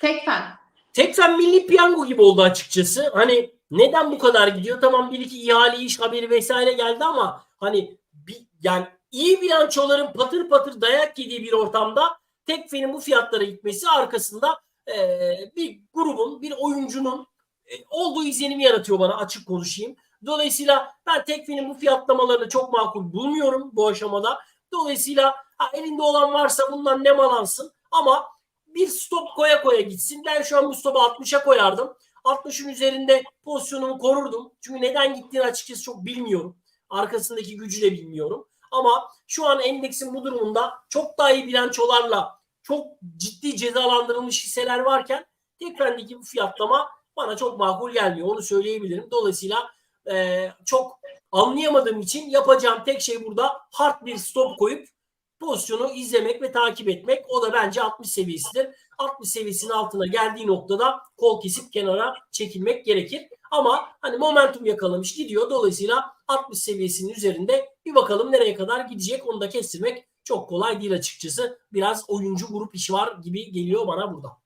Tekfen. Tekfen milli piyango gibi oldu açıkçası. Hani neden bu kadar gidiyor? Tamam bir iki ihale iş haberi vesaire geldi ama hani bir, yani iyi bilançoların patır patır dayak yediği bir ortamda Tekfen'in bu fiyatlara gitmesi arkasında eee, bir grubun, bir oyuncunun e, olduğu izlenimi yaratıyor bana açık konuşayım. Dolayısıyla ben Tekfen'in bu fiyatlamalarını çok makul bulmuyorum bu aşamada. Dolayısıyla ha, elinde olan varsa bundan ne malansın ama bir stop koya koya gitsin. Ben şu an bu stopu 60'a koyardım. 60'ın üzerinde pozisyonumu korurdum. Çünkü neden gittiğini açıkçası çok bilmiyorum. Arkasındaki gücü de bilmiyorum. Ama şu an endeksin bu durumunda çok daha iyi bilançolarla çok ciddi cezalandırılmış hisseler varken Tekfen'deki bu fiyatlama bana çok makul gelmiyor. Onu söyleyebilirim. Dolayısıyla e, çok anlayamadığım için yapacağım tek şey burada hard bir stop koyup pozisyonu izlemek ve takip etmek. O da bence 60 seviyesidir. 60 seviyesinin altına geldiği noktada kol kesip kenara çekilmek gerekir. Ama hani momentum yakalamış gidiyor. Dolayısıyla 60 seviyesinin üzerinde bir bakalım nereye kadar gidecek onu da kestirmek çok kolay değil açıkçası. Biraz oyuncu grup işi var gibi geliyor bana burada.